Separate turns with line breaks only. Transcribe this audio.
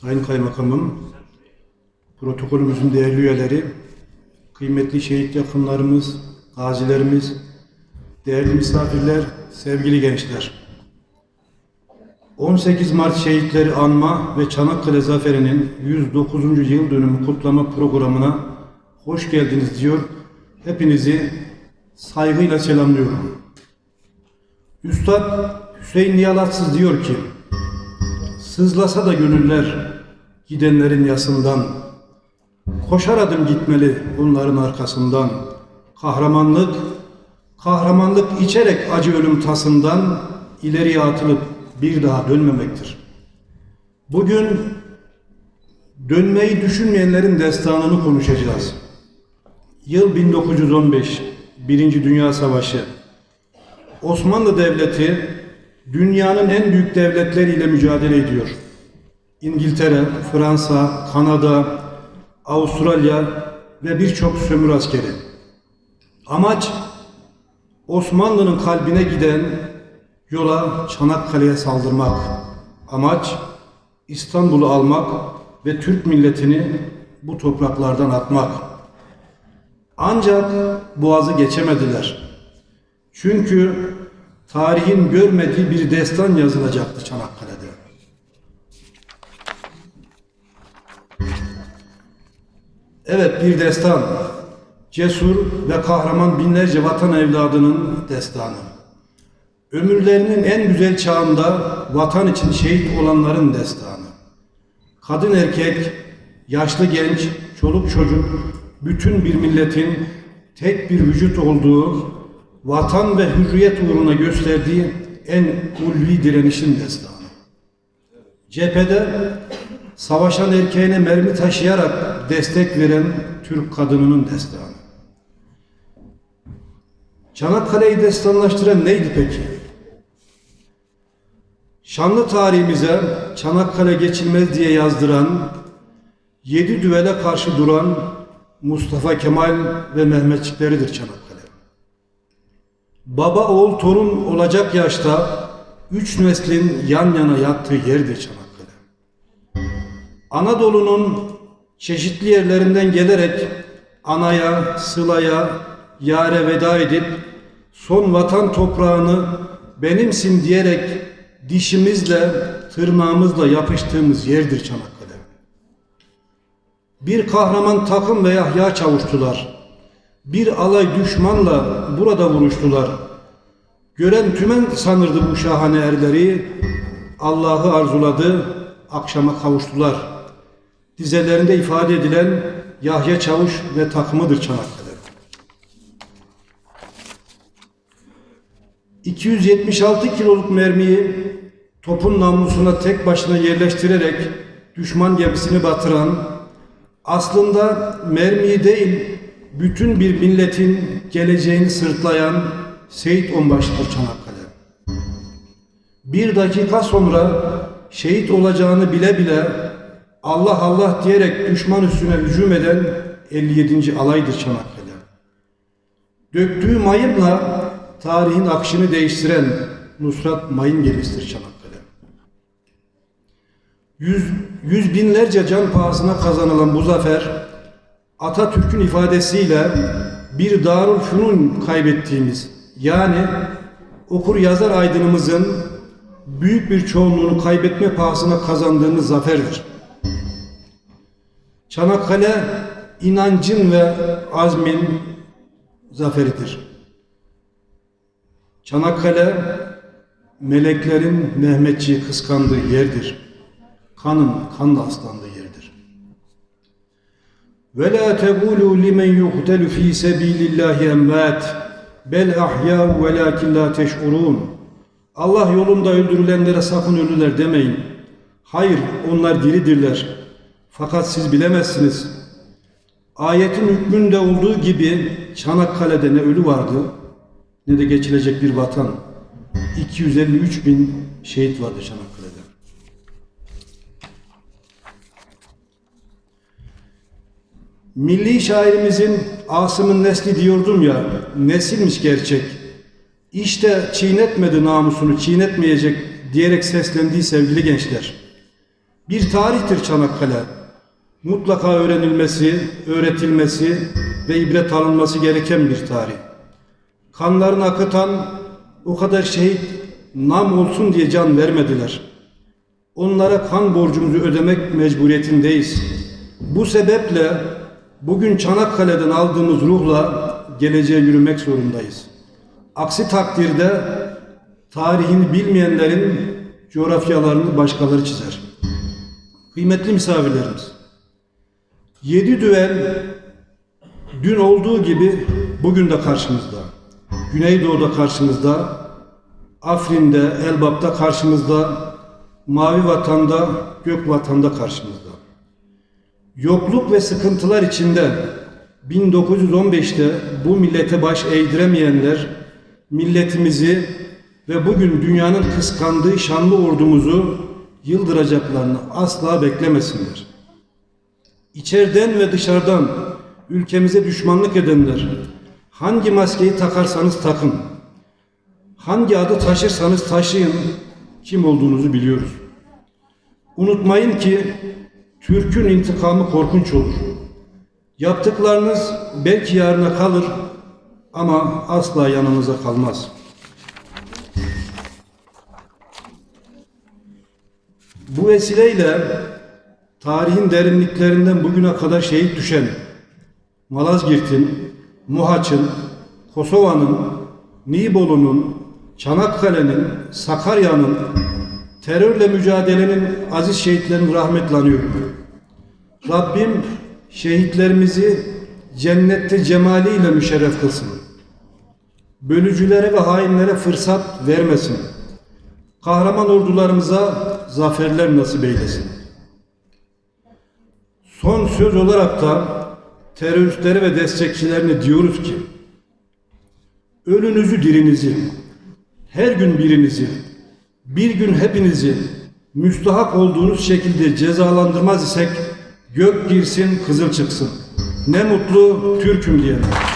Sayın Kaymakamım, protokolümüzün değerli üyeleri, kıymetli şehit yakınlarımız, gazilerimiz, değerli misafirler, sevgili gençler. 18 Mart Şehitleri Anma ve Çanakkale Zaferi'nin 109. yıl dönümü kutlama programına hoş geldiniz diyor. Hepinizi saygıyla selamlıyorum. Üstad Hüseyin Niyalatsız diyor ki, Sızlasa da gönüller gidenlerin yasından, koşar adım gitmeli bunların arkasından. Kahramanlık, kahramanlık içerek acı ölüm tasından ileriye atılıp bir daha dönmemektir. Bugün dönmeyi düşünmeyenlerin destanını konuşacağız. Yıl 1915, Birinci Dünya Savaşı. Osmanlı Devleti dünyanın en büyük devletleriyle mücadele ediyor. İngiltere, Fransa, Kanada, Avustralya ve birçok sömür askeri. Amaç Osmanlı'nın kalbine giden yola Çanakkale'ye saldırmak. Amaç İstanbul'u almak ve Türk milletini bu topraklardan atmak. Ancak Boğaz'ı geçemediler. Çünkü tarihin görmediği bir destan yazılacaktı Çanakkale'de. Evet bir destan. Cesur ve kahraman binlerce vatan evladının destanı. Ömürlerinin en güzel çağında vatan için şehit olanların destanı. Kadın erkek, yaşlı genç, çoluk çocuk, bütün bir milletin tek bir vücut olduğu, vatan ve hürriyet uğruna gösterdiği en ulvi direnişin destanı. Cephede savaşan erkeğine mermi taşıyarak destek veren Türk kadınının destanı. Çanakkale'yi destanlaştıran neydi peki? Şanlı tarihimize Çanakkale geçilmez diye yazdıran, yedi düvele karşı duran Mustafa Kemal ve Mehmetçikleridir Çanakkale. Baba oğul torun olacak yaşta üç neslin yan yana yattığı yerdir Çanakkale. Anadolu'nun çeşitli yerlerinden gelerek anaya, sılaya, yare veda edip son vatan toprağını benimsin diyerek dişimizle, tırnağımızla yapıştığımız yerdir Çanakkale. Bir kahraman takım ve Yahya çavuştular. Bir alay düşmanla burada vuruştular. Gören tümen sanırdı bu şahane erleri. Allah'ı arzuladı, akşama kavuştular. Dizelerinde ifade edilen Yahya Çavuş ve takımıdır Çanakkale. 276 kiloluk mermiyi topun namlusuna tek başına yerleştirerek düşman gemisini batıran, aslında mermiyi değil, bütün bir milletin geleceğini sırtlayan Seyit Onbaşı'dır Çanakkale. Bir dakika sonra şehit olacağını bile bile Allah Allah diyerek düşman üstüne hücum eden 57. alaydır Çanakkale. Döktüğü mayınla tarihin akışını değiştiren Nusrat Mayın gemisidir Çanakkale. Yüz, yüz binlerce can pahasına kazanılan bu zafer Atatürk'ün ifadesiyle bir darul fünun kaybettiğimiz yani okur yazar aydınımızın büyük bir çoğunluğunu kaybetme pahasına kazandığımız zaferdir. Çanakkale inancın ve azmin zaferidir. Çanakkale meleklerin Mehmetçiği kıskandığı yerdir. Kanın kanla aslandığı yerdir. Ve la tegulu limen yuqtalu fi sabilillahi emvat bel ahya velakin la teş'urun. Allah yolunda öldürülenlere sakın ölüler demeyin. Hayır onlar diridirler. Fakat siz bilemezsiniz. Ayetin hükmünde olduğu gibi Çanakkale'de ne ölü vardı ne de geçilecek bir vatan. 253 bin şehit vardı Çanakkale'de. Milli şairimizin Asım'ın nesli diyordum ya, nesilmiş gerçek. İşte çiğnetmedi namusunu, çiğnetmeyecek diyerek seslendiği sevgili gençler. Bir tarihtir Çanakkale. Mutlaka öğrenilmesi, öğretilmesi ve ibret alınması gereken bir tarih. Kanlarını akıtan o kadar şehit nam olsun diye can vermediler. Onlara kan borcumuzu ödemek mecburiyetindeyiz. Bu sebeple bugün Çanakkale'den aldığımız ruhla geleceğe yürümek zorundayız. Aksi takdirde tarihini bilmeyenlerin coğrafyalarını başkaları çizer. Kıymetli misafirlerimiz, yedi düvel dün olduğu gibi bugün de karşımızda. Güneydoğu'da karşımızda, Afrin'de, Elbap'ta karşımızda, Mavi Vatan'da, Gök Vatan'da karşımızda. Yokluk ve sıkıntılar içinde 1915'te bu millete baş eğdiremeyenler milletimizi ve bugün dünyanın kıskandığı şanlı ordumuzu yıldıracaklarını asla beklemesinler. İçeriden ve dışarıdan ülkemize düşmanlık edenler hangi maskeyi takarsanız takın, hangi adı taşırsanız taşıyın kim olduğunuzu biliyoruz. Unutmayın ki Türk'ün intikamı korkunç olur. Yaptıklarınız belki yarına kalır ama asla yanınıza kalmaz. Bu vesileyle tarihin derinliklerinden bugüne kadar şehit düşen Malazgirt'in, Muhaç'ın, Kosova'nın, Nibolu'nun, Çanakkale'nin, Sakarya'nın, terörle mücadelenin aziz şehitlerini rahmetle anıyorum. Rabbim şehitlerimizi cennette cemaliyle müşerref kılsın. Bölücülere ve hainlere fırsat vermesin. Kahraman ordularımıza zaferler nasip eylesin. Son söz olarak da teröristlere ve destekçilerine diyoruz ki ölünüzü dirinizi, her gün birinizi, bir gün hepinizi müstahak olduğunuz şekilde cezalandırmaz isek gök girsin kızıl çıksın. Ne mutlu Türk'üm diyenler.